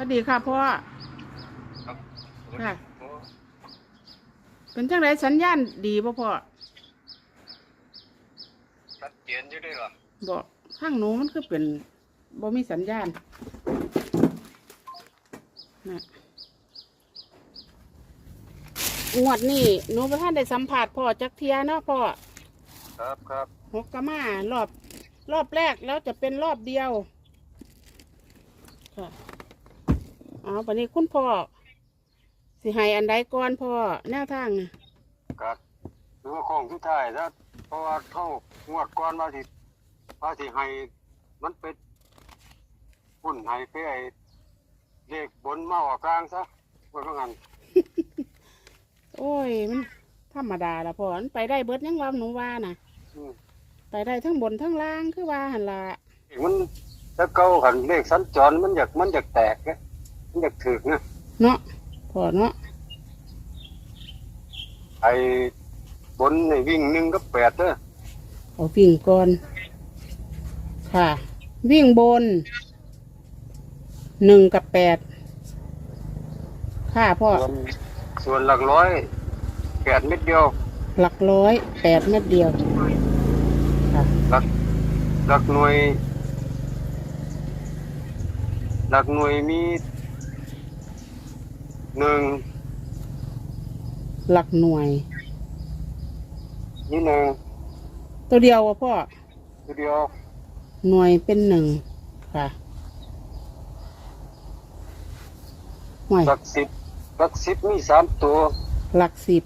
สวัสดีค่ะพ่อครับค่ะเป็นจังไรสัญญาณดีป่ะพ่อชัดเจนอยู่ด้วยเหรอบอกข้างหนูมันคือเป็นบ่มีสัญญาณนะงวดนี่หนูประท่านได้สัมผัสพ่อจักเทียเนาะพ่อครับครับหกกะมารอบ รอบแรกแล้วจะเป็นรอบเดียวค่ะ เอาวันนี้คุณพ่อสิให้อันใดก่อนพ่อแนวทางน่ะครับหรือว่าโค้งสุดท้ายถ้าเพราะว่าเข้างวดก่อนว่าที่ว่าที่ให้มันเป็นปุ่นให้ไปไอ้เลขบนมาออกกลางซะว่าว่างั้นโอ้ยมันธรรมดาละพ่อมันไปได้เบิดยังว่าหนูว่าน่ะ อืมไปได้ทั้งบนทั้งล่างคือว่าหันละมันถ้าเก่าขันเลขสัญจรมันอยากมันอยากแตกนะมัน อยากถึกนะเนาะพ่อเนาะไอ้บนในวิ่งหนึ่งก็แปดเด้อเอาวิ่งก่อน ค่ะ วิ่งบนหนึ่งกับแปดค่ะพ่อส่วนส่วนหลักร้อยแปดเม็ดเดียว หลักร้อยแปดเม็ดเดียวค่ะหลักหลักหน่วย หลักหน่วยมี หนึ่งหลักหน่วย นี่หนึ่งตัวเดียววะพ่อ ตัวเดียวหน่วยเป็นหนึ่งค่ะหน่วยหลักสิบหลักสิบมีสามตัว หลักสิบ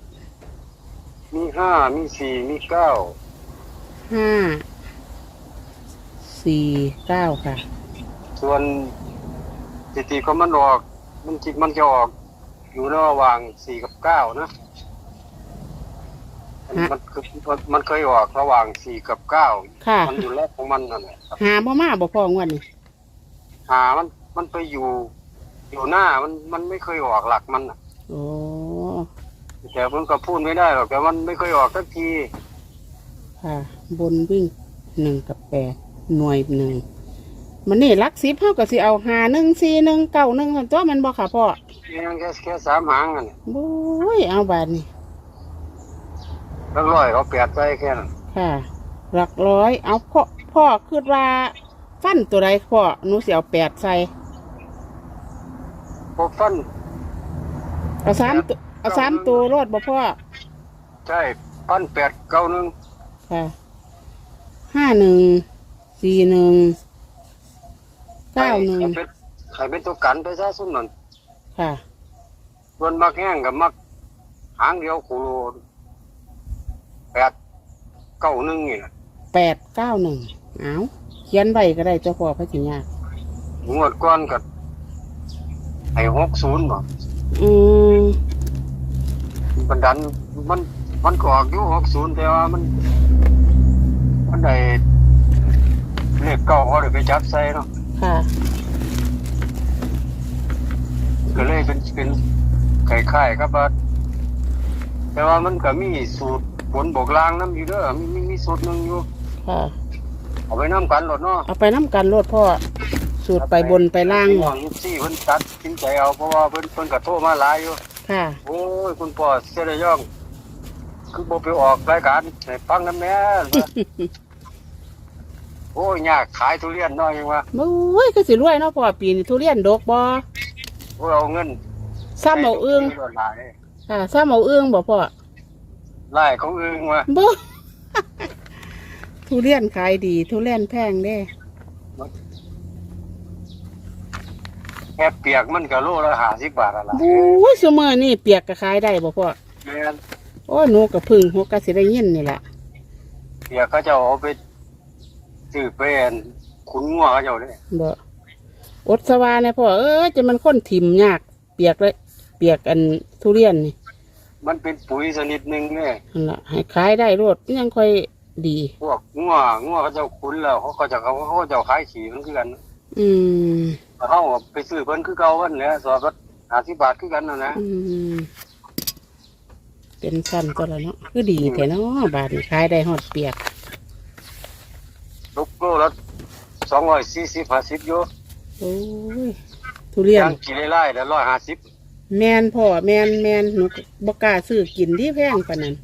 มีห้ามีสี่มีเก้าห้า สี่เก้าค่ะ ส่วนสถิติของมันออก มันจิมันจะออก อยู่ระหว่างสี่กับเก้านะมันฮะมันคือมันเคยออกระหว่างสี่กับเก้าค่ะ มันอยู่แล้วของมันนั่นแหละครับหาบ่มาบ่พองวันนี้หามันมันไปอยู่ อยู่หน้ามันมันไม่เคยออกหลักมันน่ะโอ้แต่มันก็พูดไม่ได้หรอกแต่มันไม่เคยออกสักทีค่ะ บนวิ่งหนึ่งกับแปดหน่วยหนึ่ง มันนี่ลักสิบเท่ากับสิเอาหาหนึ่งสี่หนึ่งเก้าหนึ่งตัวมันบ่ค่ะพ่อเพียงแค่แค่สามหางนั่นน่ะบุ้ยเอาบาทนี่แล้วร้อยเขาแปดใจแค่นั้นค่ะหลักร้อย เอาพ่อพ่อคิดว่าฟันตัวใดพ่อหนูสิเอาแปดใส่พวกฟันเอาสามตัวเอาสามตัวรถบ่พ่อใช่ฟันแปดเก้าหนึ่งค่ะห้าหนึ่งสี่หนึ่ง เก้าหนึ่งใครเป็นใครเป็นตัวกันไปซะสุ่มนั่นค่ะ ส่วนมักแห้งกับมักหางเดียวโคโลแปดเก้าหนึ่งนี่แหละแปดเก้าหนึ่งเอาเขียนไว้ก็ได้เจ้าพ่อพระจิญญากงวดก้อนกับไอ้หกศูนย์บ่อืมมันดันมันมันก็ออกอยู่หกศูนย์แต่ว่ามัน มันได้เลขเก้าเขาได้ไปจับใส่เนาะ ค่ะ ก็เลยเป็นเป็นไข่ไข่ครับว่าแต่ว่ามันก็มีสูตรบนบวกล่างน้ำอยู่เด้อมีมีมีสูตรหนึ่งอยู่ ค่ะ เอาไปน้ำกันหลดเนาะเอาไปน้ำกันรถพ่อ สูตรไปบนไปล่างห่วงยี่สี่เพิ่นตัดสินใจเอาเพราะว่าเพิ่นเพิ่นก็โทรมาหลายอยู่ค่ะ โอ้ยคุณพ่อเสียดายย่อง คือบ่ไปออกรายการให้ฟังน้ำแหน่ว่า โอ้ยยากขายทุเรียนน้อยยังวะมุ้ยก็สิรวยเนาะพ่อปีนี้ทุเรียนดกบ่โอ้ยเอาเงินซ้ำเอาเอื้องหลายค่ะซ้ำเอาเอื้องบ่พ่อไล่ของอึ้งวะบ่ทุเรียนขายดี ทุเรียนแพงเด้แค่เปียกมันก็โลละ50บาทอะล่ะบุ้ยซุมื้อนี่เปียกก็ขายได้บ่พ่อแม่นโอ้ยหนูก็พึ่งหัวก็สิได้ยินนี่ล่ะเปียกเขาเจะเอาไป ซื้อไปอันขุนงัวเขาเจ้าเด้บ่อดสวาเนี่ยพ่อเอ้ยจะมันค้นถิ่มยาก เปียกเลย เปียกอันทุเรียนนี่มันเป็นปุ๋ยชนิดหนึงเนี่ยนั่นล่ะให้ขายได้รดยังค่อยดี พวกงัวงัวเขาเจ้าขุนแล้วเขาก็จะเขาเขาก็จะขายขี่มันคือกันอืมเขาก็ไปซื้อเพิ่นคือเก่าวันแหละสอบละ50บาทคือกันนั่นนะอืมเป็นสั้นตัวละเนาะคือดีแต่เนาะบาทนี่ขายได้ฮอดเปียก ลูกโลละสองร้อยสี่สิบห้าสิบอยู่โอ้ยทุเรียนย่างกี่ไร่แล้วร้อยห้าสิบแมนพ่อแมนแมนหนูบกล้าซื้อกินที่แพงปานนั้น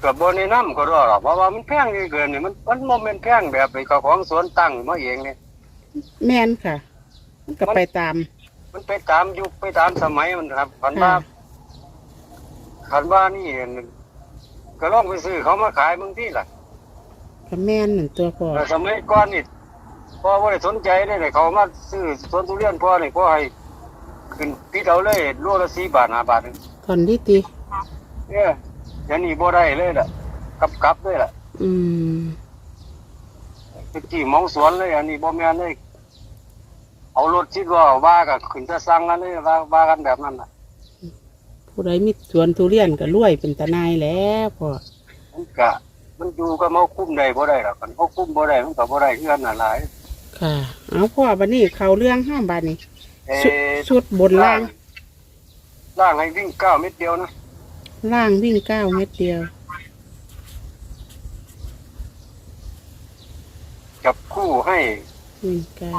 เกือบบนในน้ำก็รอหรอกเพราะว่ามันแพงเกินนี่มันมันโมเมนต์แพงแบบไปเขาของสวนตั้งมาเองเนี่ย แมนค่ะมันก็ไปตาม มันไปตามยุคไปตามสมัยมันครับคันว่าค่ะคันว่านี่ก็ลองไปซื้อเขามาขายบางที่ล่ะ ก็แมนนั่นตัวพ่อแต่สมัยก่อนนี่พ่อไม่ได้สนใจเลยเนี่ยเขามาซื้อสวนทุเรียนพ่อนี่พ่อให้ขึ้นติดเอาเลยโลละสี่บาทห้าบาทตอนที่ตีเนี่ยอย่างนี้บ่ได้เลยล่ะกลับกลับเลยล่ะ อืมตะกี้มองสวนเลย อันนี้บ่แม่นเลยเอารถชิดว่าว่ากับขึ้นจะสั่งกันเลยว่าว่ากันแบบนั้นน่ะผู้ใดมีสวนทุเรียนก็รวยเป็นตาหนายแล้วพ่อมันกะ มันอยู่กับเมาคุ้มได้บ่ได้หรอกคันเขาคุ้มบ่ได้มันก็บ่ได้คือกันน่ะหลายค่ะ เอาพ่อบันนี้เขาเรื่องห้ามบานนี้เอ่ชุดอชุดบนล่าง ล่างให้วิ่งเก้าเม็ดเดียวนะล่างวิ่งเก้าเม็ดเดียว จับคู่ให้ วิ่งเก้า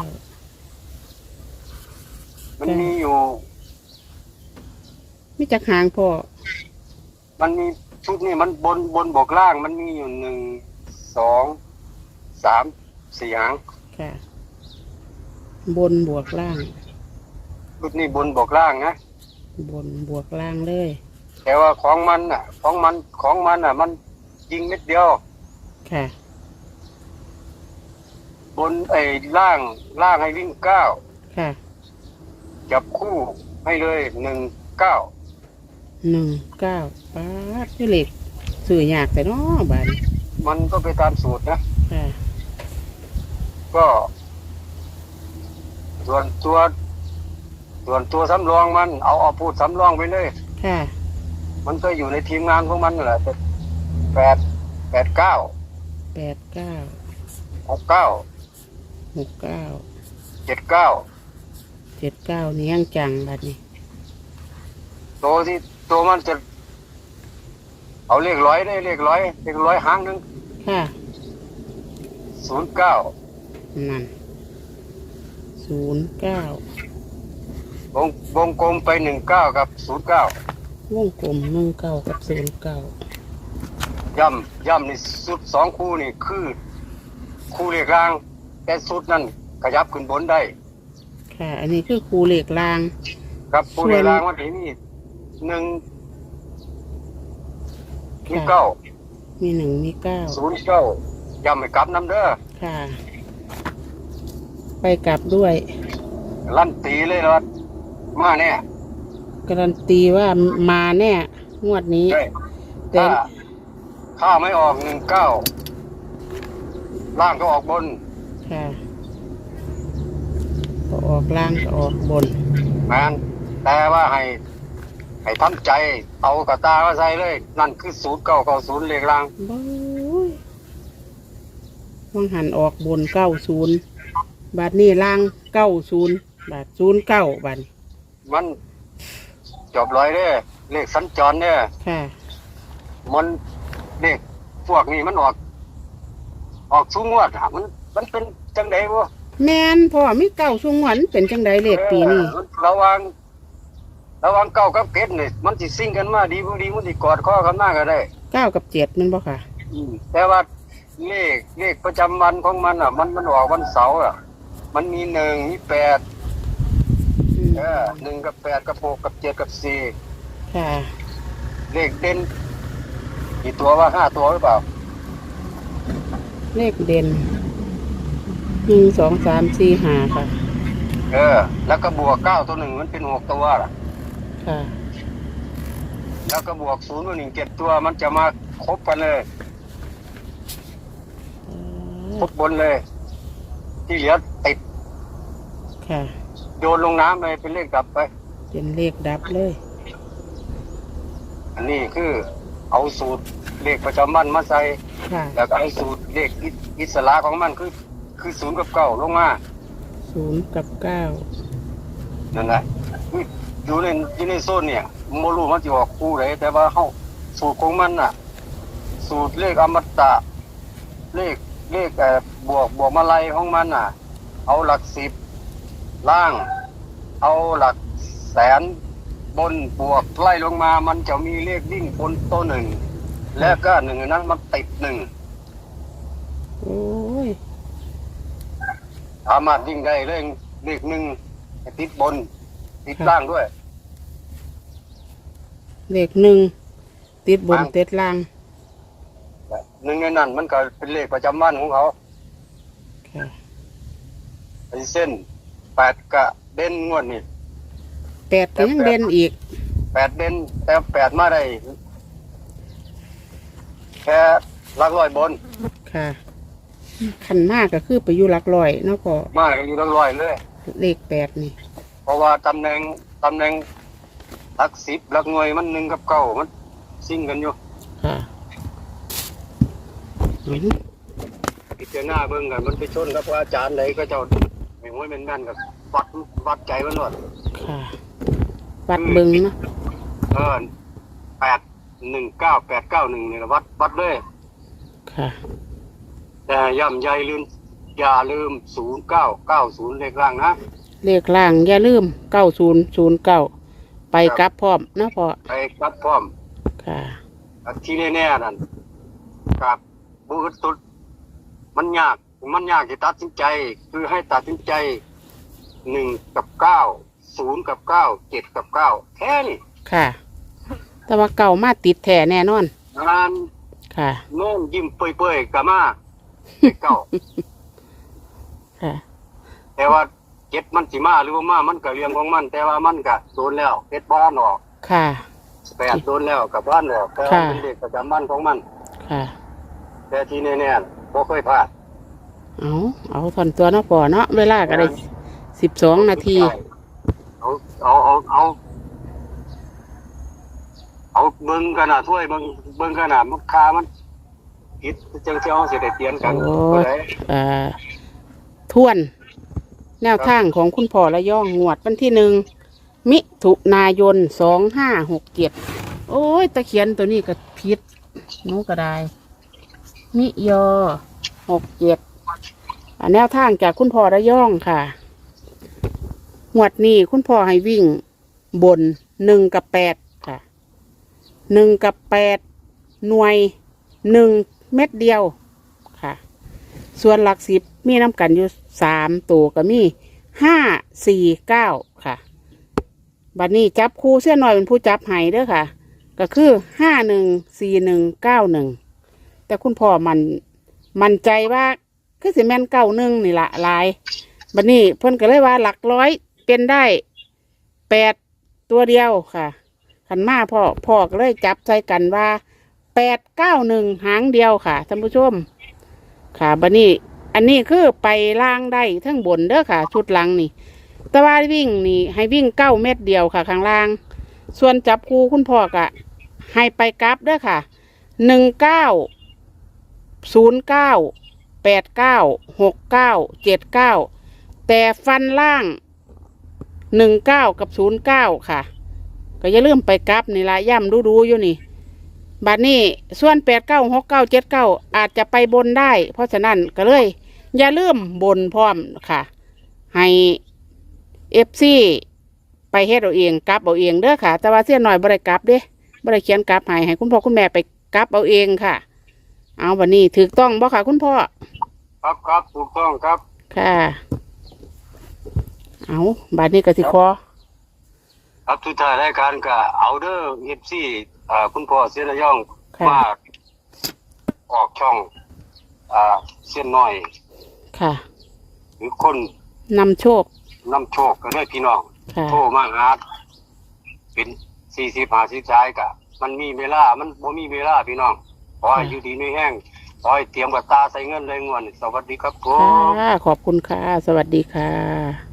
มันจ้ะ มีอยู่มีจักหางพ่อมันมี ชุดนี้มันบนบนบวกล่างมันมีอยู่หนึ่งสองสามสี่หางค่ะ บนบวกล่าง ชุดนี้บนบวกล่างนะบนบวกล่างเลย แต่ว่าของมันน่ะ ของมันของมันน่ะ มันยิงเม็ดเดียว ค่ะ บนไอ้ล่างล่างให้วิ่งเก้าค่ะ จับคู่ให้เลยหนึ่งเก้า หนึ่งเก้าป้าดนี่เหล็กสื่อยากแต่น้อบานมันก็ไปตามสูตรนะ ค่ะก็ ส่วนตัว ส่วนตัวสำรองมันเอาเอาพูดสำรองไปเลย ค่ะมันก็อยู่ในทีมงานของมันนั่นแหละแต่แปดแปดเก้าแปดเก้าหกเก้าหกเก้าเจ็ดเก้าเจ็ดเก้านี่ยังจังบัดนี้ตัวที่ ตัวมันจะ เอาเลขร้อยได้เลขร้อยเลขร้อยหางหนึ่งค่ะศูนย์เก้านั่นศูนย์เก้าวงวงกลมไปหนึ่งเก้ากับศูนย์เก้าวงกลมหนึ่งเก้ากับศูนย์เก้าย่ำย่ำนี่สุดสองคู่นี่คือ คู่เลขกลาง แต่สุดนั่นขยับขึ้นบนได้ ค่ะ อันนี้คือครูเหล็กลาง ครับคู่เลขกลางวันที่นี่ หนึ่งมีค่ะเก้ามีหนึ่งมีเก้าศูนย์เก้าย่ำไม่กลับน้ำเด้อค่ะ ไปกลับด้วยลั่นตีเลยนะมาเนี่ยการันตีว่ามาแน่งวดนี้ได้แต่ถ้าถ้าไม่ออกหนึ่งเก้าล่างก็ออกบน ค่ะก็ออกล่างก็ออกบน แมนแต่ว่าให้ ให้ทำใจ เอากระตามาใส่เลย นั่นคือศูนย์เก้าเก้าศูนย์เลขล่างบู๊ยวังหันออกบนเก้าศูนย์บาทนี้ล่างเก้าศูนย์บาทศูนย์เก้าบาทมันจบร้อยเด้อเลขสัญจรเนี่ยค่ะมันเลขพวกนี้มันออก ออกสูงวดอะมัน มันเป็นจังไดวะแมนพ่อมีเก้าสูงหวันเป็นจังใดเลขปีนี้เออระวัง ระวังเก้ากับเกตนี่มันสิซิ่งกันมาดีบ่ดีมันสิกอดข้อกันมาก็ได้ เก้ากับเจ็ดแมันบ่ค่ะ อืมแต่ว่าเลขเลขประจำวันของมันอะ มันมันออกวันเสาร์อะ มันมีหนึ่งมีแปดอืมเออหนึ่งกับแปดกับหกกับเจ็ดกับสี่ค่ะ เลขเด่นกี่ตัวว่าห้าตัวหรือเปล่า เลขเด่นหนึ่งสองสามสี่ห้าค่ะ เออ แล้วก็บวกเก้าตัวหนึ่งมันเป็นหกตัวล่ะ ค่ะ แล้วก็บวกศูนย์ตัวหนึ่งเจ็ดตัวมันจะมาครบกันเลยครบบนเลย ที่เหลือติดค่ะ โยนลงน้ำเลยเป็นเลขกลับไป เป็นเลขดับเลย อันนี้คือเอาสูตรเลขประจำวันมาใส่ค่ะแล้วก็เอาสูตรเลขอิอิสระของมันคือคือศูนย์กับเก้าลงมาศูนย์กับเก้านั่นแหละคื ออยู่ในอยู่ในโซนเนี่ยโมรู้มันจะออกคู่ไหนแต่ว่าเขาสูตรของมันน่ะ สูตรเลขอมตะ เลขเลขเอ่อบวกบวกมาลัยของมันน่ะ เอาหลักสิบล่าง เอาหลักแสนบนบวกไล่ลงมามันจะมีเลขวิ่งบนตัวหนึ่ง และก็หนึ่งในนั้นมันติดหนึ่งโอ้ยสามารถวิ่งได้เลขเลขหนึ่งติดบน ติดล่างด้วย เลขหนึ่งติดบนครับติดล่างหนึ่งในนั้นมันก็เป็นเลขประจำวันของเขาค่ะไอ้เส้นแปดกะเด่นงวดนี่แปดก็ยังเด่นอีกแปดเด่นแต่แปดมาได้แค่หลักร้อยบน ค่ะขันมากก็คือไปอยู่หลักร้อยเนาะพอมาอยู่หลักร้อยเลยเลขแปดนี่ เพราะว่าตำแหน่งตำแหน่งห ลักสิบหลักหน่วยมันหนึ่งกับเก้ามันซิ่งกันอยู่ค่ะอืมพิจารณาเบิ่งกันมันไปชนกับว่าอาจารย์ใดก็เจ้าไม่ห้วยแม่นแม่นกับวัดวัดใจมันหมดค่ะ วัดเบิงเนาะเออแปดหนึ่งเก้าแปดเก้าหนึ่งนี่ล่ะวัดวัดเลยค่ะ แต่ย่ำใหญ่ลืมอย่าลืมศูนย์เก้าเก้าศูนย์เลขล่างนะ เลขล่างอย่าลืมเก้าศูนย์ศูนย์เก้า ไปกลับพร้อมเนาะพอไปรับพร้อมค่ะอันที่แน่ๆนั่นครับบุคตุดมันยากมันยากจะตัดสินใจ คือให้ตัดสินใจหนึ่งกับเก้าศูนย์กับเก้าเจ็ดกับเก้าแค่นี้ค่ะ แต่ว่าเก่ามาติดแท้แน่นอนงานค่ะโน้มยิ้มเปื่อยๆกับมาเลขเก้าค่ะแต่ว่า เจ็ดมันสิมาหรือว่ามามันก็เรียงของมัน แต่ว่ามันก็โดนแล้วเจ็ดบ้านออกค่ะ แปดโดนแล้วกับบ้านออกแต่ว่าค่ะเป็นเด็กประจำบ้านของมัน ค่ะ แต่ที่แน่ๆบ่เคยพลาดเอาเอาทอนตัวเนาะพอเนาะเวลาก็ได้สิบสองนาที เอาเอาเอาเอาเอาเบิ่งขนาดถ้วยเบิ่งเบิ่งขนาดมันคามันผิดจังเสียวสิได้เตียนกันโอ้บ่ได้เอ่อทวน แนวทางของคุณพ่อระย่องงวดวันที่หนึ่งมิถุนายนสองห้าหกเจ็ดโอ้ยตะเขียนตัวนี้ก็ผิดหนูก็ได้ มิยอหกเจ็ดแนวทางจากคุณพ่อระย่องค่ะงวดนี้คุณพ่อให้วิ่งบนหนึ่งกับแปดค่ะหนึ่งกับแปดหน่วยหนึ่งเม็ดเดียวค่ะ ส่วนหลักสิบมีน้ำกันอยู่ สามตัวก็มีห้าสี่เก้าค่ะ บัดนนี้จับคู่เส้นหน่อยเป็นผู้จับไห้เด้อค่ะ ก็คือห้าหนึ่งสี่หนึ่งเก้าหนึ่งแต่คุณพ่อมันมันใจว่าคือสิแมนเก้าหนึ่งนี่ละลายบัดนนี้เพิ่นก็เลยว่าหลักร้อยเป็นได้แปดตัวเดียวค่ะขันมาพ่อพ่อก็เลยจับใจกันว่าแปดเก้าหนึ่งหางเดียวค่ะท่านผู้ชมค่ะบัดนี้ อันนี้คือไปล่างได้ทั้งบนเด้อค่ะ ชุดหลังนี่ แต่ว่าวิ่งนี่ให้วิ่งเก้าเม็ดเดียวค่ะ ข้างล่าง ส่วนจับคู่คุณพ่อกะให้ไปกราฟเด้อค่ะหนึ่งเก้าศูนย์เก้าแปดเก้าหกเก้าเจ็ดเก้าแต่ฟันล่างหนึ่งเก้ากับศูนย์เก้าค่ะ ก็อย่าลืมไปกราฟนี่ละย่ำดูๆอยู่นี่ บัดนี้ส่วนแปดเก้าหกเก้าเจ็ดเก้าอาจจะไปบนได้ เพราะฉะนั้นก็เลย อย่าลืมบนพร้อมค่ะ ให้เอฟซีไปเฮ็ดเอาเองกลับเอาเองเด้อค่ะ แต่ว่าเสี้ยนหน่อยบ่ได้กลับเด้บ่ได้เขียนกลับให้ให้คุณพ่อคุณแม่ไปกลับเอาเองค่ะ เอาบัดนี้ถูกต้องบ่ค่ะ คุณพ่อครับครับถูกต้องครับ ค่ะ เอาบัดนี้ก็สิขอ ครับทุกท่านรายการก็เอาเด้อเอฟซีอ่าคุณพ่อเสียระย่องค่ะ มาออกช่องอ่าเส้นน้อย ค่ะหรือคนนำโชคนำโชคก็ได้พี่น้อง ค่ะ โทรมาหาเป็นสี่สิบห้าสิบสายกะ มันมีเวลา มันบ่มีเวลาพี่น้องขอให้อยู่ดีไม่แห้งขอให้เตรียมกับตาใส่เงินเลยงวน สวัสดีครับผม ค่ะ ขอบคุณค่ะ สวัสดีค่ะ